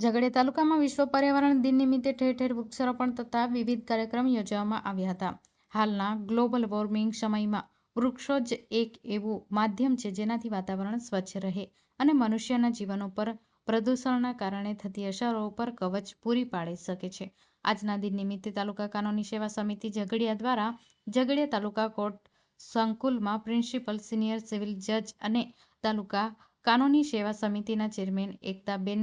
ઝઘડિયા તાલુકામાં વિશ્વ પર્યાવરણ દિન નિમિત્તે ઠેર ઠેર વૃક્ષારોપણ તથા વિવિધ કાર્યક્રમ યોજવામાં આવ્યા હતા. હાલના ગ્લોબલ વોર્મિંગ સમયમાં વૃક્ષો જ એક એવું માધ્યમ છે જેનાથી વાતાવરણ સ્વચ્છ રહે અને મનુષ્યના જીવન ઉપર પ્રદૂષણના કારણે થતી અસરો ઉપર કવચ પૂરી પાડી શકે છે. આજના દિન નિમિત્તે તાલુકા કાનૂની સેવા સમિતિ ઝઘડિયા દ્વારા ઝઘડિયા તાલુકા કોર્ટ સંકુલમાં પ્રિન્સિપલ, સિનિયર સિવિલ જજ અને તાલુકા કાનૂની સેવા સમિતિના ચેરમેન એકતાબેન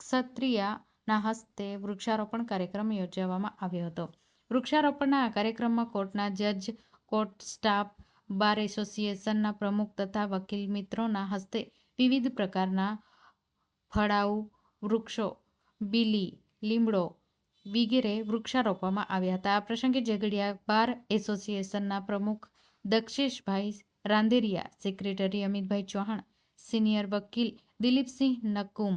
ક્ષત્રિયાના હસ્તે વૃક્ષારોપણ કાર્યક્રમ યોજવામાં આવ્યો હતો. વૃક્ષારોપણના આ કાર્યક્રમમાં કોર્ટના જજ, કોર્ટ સ્ટાફ, બાર એસોસિએશનના પ્રમુખ તથા વકીલ મિત્રોના હસ્તે વિવિધ પ્રકારના ફળાઉ, વૃક્ષો, બીલી, લીમડો વગેરે વૃક્ષારોપવામાં આવ્યા હતા. આ પ્રસંગે ઝઘડિયા બાર એસોસિએશનના પ્રમુખ દક્ષેશભાઈ રાંદેરિયા, સેક્રેટરી અમિતભાઈ ચૌહાણ, સિનિયર વકીલ દિલીપસિંહ નકુમ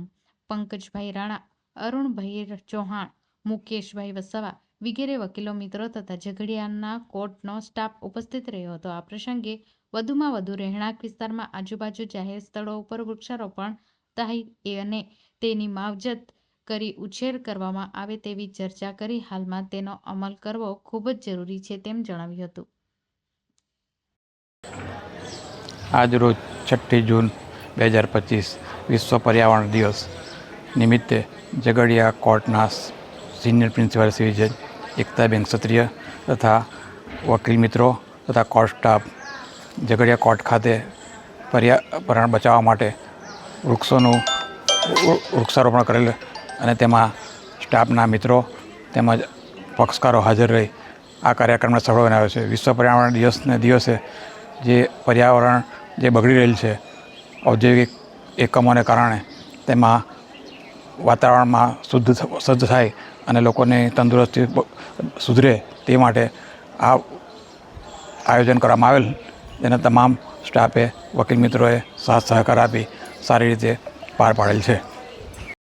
પંકજભાઈ રાણા, અરુણભાઈ ચૌહાણ, મુકેશભાઈ વસાવા વગેરે વકીલો મિત્રો તથા ઝઘડિયાના કોર્ટનો સ્ટાફ ઉપસ્થિત રહ્યો હતો. આ પ્રસંગે વધુમાં વધુ રહેણાંક વિસ્તારમાં આજુબાજુ જાહેર સ્થળો ઉપર વૃક્ષારોપણ થાય અને તેની માવજત કરી ઉછેર કરવામાં આવે તેવી ચર્ચા કરી હાલમાં તેનો અમલ કરવો ખૂબ જ જરૂરી છે તેમ જણાવ્યું હતું. આજ રોજ છઠ્ઠી જૂન બે હજાર પચીસ વિશ્વ પર્યાવરણ દિવસ. નિમિત્તે ઝઘડિયા કોર્ટના સિનિયર પ્રિન્સિપાલ શ્રી જજ એકતાબેન ક્ષત્રિય તથા વકીલ મિત્રો તથા કોર્ટ સ્ટાફ ઝઘડિયા કોર્ટ ખાતે પર્યાવરણ બચાવવા માટે વૃક્ષોનું વૃક્ષારોપણ કરેલ અને તેમાં સ્ટાફના મિત્રો તેમજ પક્ષકારો હાજર રહી આ કાર્યક્રમને સફળ બનાવ્યો છે. વિશ્વ પર્યાવરણ દિવસને દિવસે જે પર્યાવરણ જે બગડી રહેલ છે, ઔદ્યોગિક એકમોને કારણે તેમાં વાતાવરણમાં શુદ્ધ સજ્જ થાય અને લોકોની તંદુરસ્તી સુધરે તે માટે આ આયોજન કરવામાં આવેલ. જેને તમામ સ્ટાફે, વકીલ મિત્રોએ સાથ સહકાર આપી સારી રીતે પાર પાડેલ છે.